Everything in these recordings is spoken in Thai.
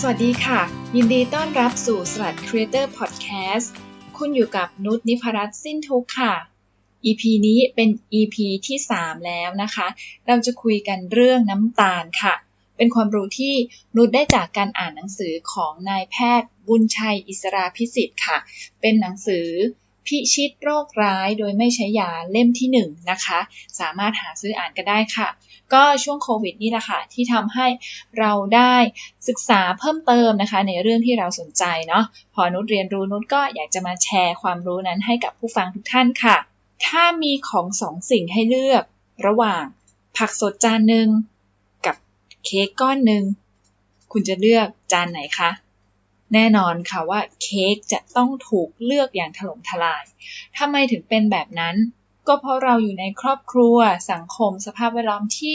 สวัสดีค่ะ ยินดีต้อนรับสู่สลัด Creator Podcast คุณอยู่กับนุชนิพรัตน์สิ้นทุกค่ะ EP นี้เป็น EP ที่ 3 แล้วนะคะ เราจะคุยกันเรื่องน้ำตาลค่ะ เป็นความรู้ที่นุชได้จากการอ่านหนังสือของนายแพทย์บุญชัยอิสราพิสิทธิ์ค่ะ เป็นหนังสือ พิชิตโรคร้ายโดยไม่ใช้ยาเล่มที่1นนะคะ สามารถหาซื้ออ่านกันได้ค่ะ ก็ช่วงโควิดนี่แหละค่ะ ที่ทำให้เราได้ศึกษาเพิ่มเติมนะคะ ในเรื่องที่เราสนใจเนาะพอนุชเรียนรู้นุชก็อยากจะมาแชร์ความรู้นั้นให้กับผู้ฟังทุกท่านค่ะ ถ้ามีของสองสิ่งให้เลือก ระหว่างผักสดจานหนึ่งกับเค้กก้อนหนึ่งคุณจะเลือกจานไหนคะ แน่นอนค่ะว่าเค้กจะต้องถูกเลือกอย่างถล่มทลาย ทำไมถึงเป็นแบบนั้น ก็เพราะเราอยู่ในครอบครัว สังคม สภาพแวดล้อมที่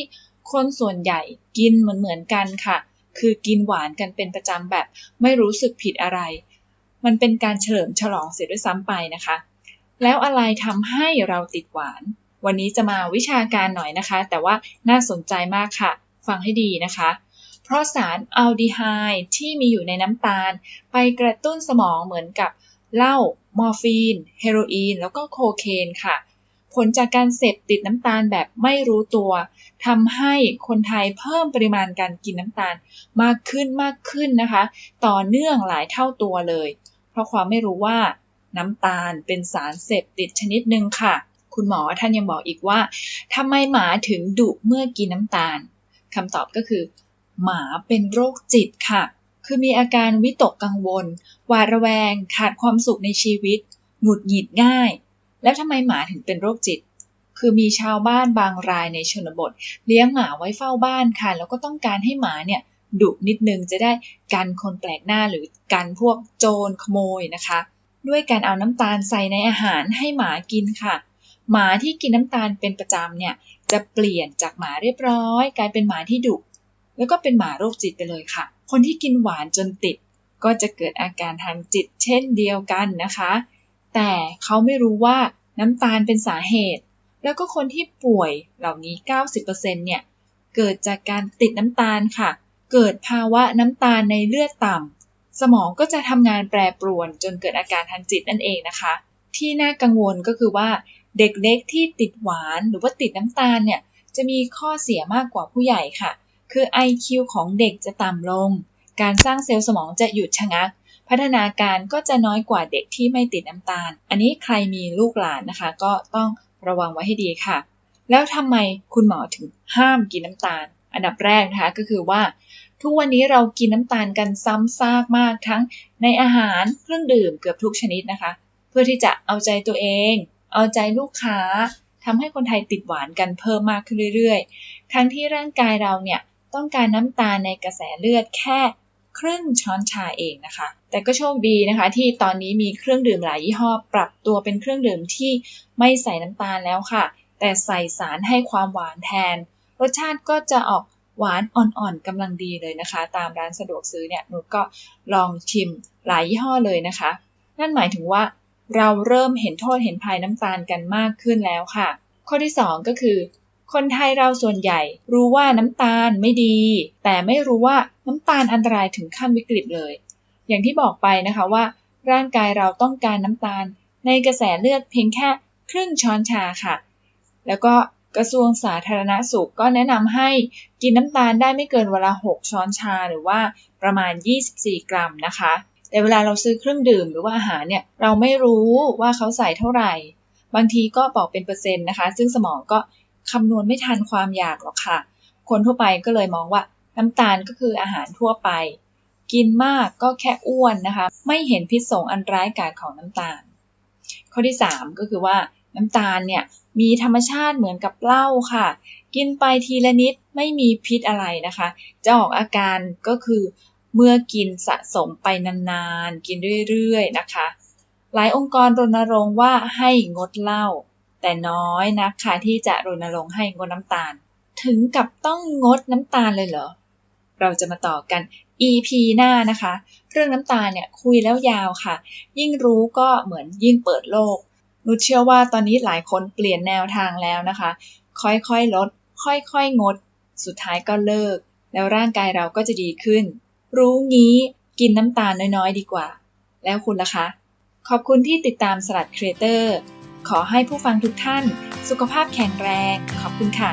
คนส่วนใหญ่กินเหมือนเหมือนกันค่ะ คือกินหวานกันเป็นประจำแบบไม่รู้สึกผิดอะไร มันเป็นการเฉลิมฉลองเสียด้วยซ้ำไปนะคะ แล้วอะไรทำให้เราติดหวาน วันนี้จะมาวิชาการหน่อยนะคะ แต่ว่าน่าสนใจมากค่ะ ฟังให้ดีนะคะ เพราะสารอัลดีไฮด์ที่มีอยู่ในน้ำตาล ไปกระตุ้นสมองเหมือนกับเหล้ามอร์ฟีน เฮโรอีน แล้วก็โคเคนค่ะ ผลจากการเสพติดน้ำตาลแบบไม่รู้ตัวทำให้คนไทยเพิ่มปริมาณการกินน้ำตาลมากขึ้นมากขึ้นนะคะ ต่อเนื่องหลายเท่าตัวเลย เพราะความไม่รู้ว่าน้ำตาลเป็นสารเสพติดชนิดหนึ่งค่ะ คุณหมอท่านยังบอกอีกว่าทำไมหมาถึงดุเมื่อกินน้ำตาลคำตอบก็คือ หมาเป็นโรคจิตค่ะ คือมีอาการวิตกกังวล หวาดระแวง ขาดความสุขในชีวิต หงุดหงิดง่าย แล้วทำไมหมาถึงเป็นโรคจิต คือมีชาวบ้านบางรายในชนบท เลี้ยงหมาไว้เฝ้าบ้านค่ะ แล้วก็ต้องการให้หมาเนี่ยดุนิดนึงจะได้กันคนแปลกหน้าหรือกันพวกโจรขโมยนะคะ ด้วยการเอาน้ำตาลใส่ในอาหารให้หมากินค่ะ หมาที่กินน้ำตาลเป็นประจำเนี่ยจะเปลี่ยนจากหมาเรียบร้อย กลายเป็นหมาที่ดุ แล้วก็เป็นหมาโรคจิตไปเลยค่ะ คนที่กินหวานจนติด ก็จะเกิดอาการทางจิตเช่นเดียวกันนะคะ แต่เขาไม่รู้ว่าน้ำตาลเป็นสาเหตุ แล้วก็คนที่ป่วยเหล่านี้ 90%เนี่ยเกิดจากการติดน้ำตาลค่ะ เกิดภาวะน้ำตาลในเลือดต่ำสมองก็จะทำงานแปรปรวนจนเกิดอาการทางจิตนั่นเองนะคะ ที่น่ากังวลก็คือว่าเด็กๆที่ติดหวานหรือว่าติดน้ำตาลเนี่ยจะมีข้อเสียมากกว่าผู้ใหญ่ค่ะ คือ IQ ของเด็กจะต่ำลง การสร้างเซลล์สมองจะหยุดชะงัก พัฒนาการก็จะน้อยกว่าเด็กที่ไม่ติดน้ำตาล อันนี้ใครมีลูกหลานนะคะ ก็ต้องระวังไว้ให้ดีค่ะ แล้วทำไมคุณหมอถึงห้ามกินน้ำตาล อันดับแรกนะคะก็คือว่า ทุกวันนี้เรากินน้ำตาลกันซ้ำซากมากทั้งในอาหารเครื่องดื่มเกือบทุกชนิดนะคะ เพื่อที่จะเอาใจตัวเอง เอาใจลูกค้าทำให้คนไทยติดหวานกันเพิ่มมากขึ้นเรื่อยๆ ทั้งที่ร่างกายเราเนี่ย ต้องการน้ำตาลในกระแสเลือดแค่ครึ่งช้อนชาเองนะคะ แต่ก็โชคดีนะคะ ที่ตอนนี้มีเครื่องดื่มหลายยี่ห้อ ปรับตัวเป็นเครื่องดื่มที่ไม่ใส่น้ำตาลแล้วค่ะ แต่ใส่สารให้ความหวานแทน รสชาติก็จะออกหวานอ่อนๆกำลังดีเลยนะคะ ตามร้านสะดวกซื้อเนี่ยหนูก็ลองชิมหลายยี่ห้อเลยนะคะ นั่นหมายถึงว่าเราเริ่มเห็นโทษเห็นภัยน้ำตาลกันมากขึ้นแล้วค่ะ ข้อที่ 2 ก็คือ คนไทยเราส่วนใหญ่รู้ว่าน้ำตาลไม่ดี แต่ไม่รู้ว่าน้ำตาลอันตรายถึงขั้นวิกฤตเลย อย่างที่บอกไปนะคะว่า ร่างกายเราต้องการน้ำตาล ในกระแสเลือดเพียงแค่ครึ่งช้อนชาค่ะ แล้วก็กระทรวงสาธารณสุขก็แนะนำให้กินน้ำตาลได้ไม่เกินเวลา 6 ช้อนชาหรือว่าประมาณ 24 กรัมนะคะ แต่เวลาเราซื้อเครื่องดื่มหรือว่าอาหารเนี่ยเราไม่รู้ว่าเขาใส่เท่าไหร่ บางทีก็บอกเป็นเปอร์เซ็นต์นะคะ ซึ่งสมองก็ คำนวณไม่ทันความอยากหรอกค่ะ คนทั่วไปก็เลยมองว่าน้ำตาลก็คืออาหารทั่วไป กินมากก็แค่อ้วนนะคะ ไม่เห็นพิษสงอันร้ายกาจของน้ำตาล ข้อที่ 3 ก็คือว่าน้ำตาลเนี่ยมีธรรมชาติเหมือนกับเหล้าค่ะ กินไปทีละนิดไม่มีพิษอะไรนะคะ จะออกอาการก็คือเมื่อกินสะสมไปนานๆ กินเรื่อยๆนะคะ หลายองค์กรรณรงค์ว่าให้งดเหล้า แต่น้อยนะคะที่จะรณรงค์ให้งดน้ำตาล ถึงกับต้องงดน้ำตาลเลยเหรอ เราจะมาต่อกัน EP หน้านะคะ เรื่องน้ำตาลเนี่ยคุยแล้วยาวค่ะ ยิ่งรู้ก็เหมือนยิ่งเปิดโลกนุชเชื่อว่าตอนนี้หลายคนเปลี่ยนแนวทางแล้วนะคะ ค่อยๆลด ค่อยๆงด สุดท้ายก็เลิก แล้วร่างกายเราก็จะดีขึ้น รู้งี้กินน้ำตาลน้อยๆดีกว่า แล้วคุณล่ะคะ ขอบคุณที่ติดตามสลัดครีเอเตอร์ ขอให้ผู้ฟังทุกท่าน สุขภาพแข็งแรง ขอบคุณค่ะ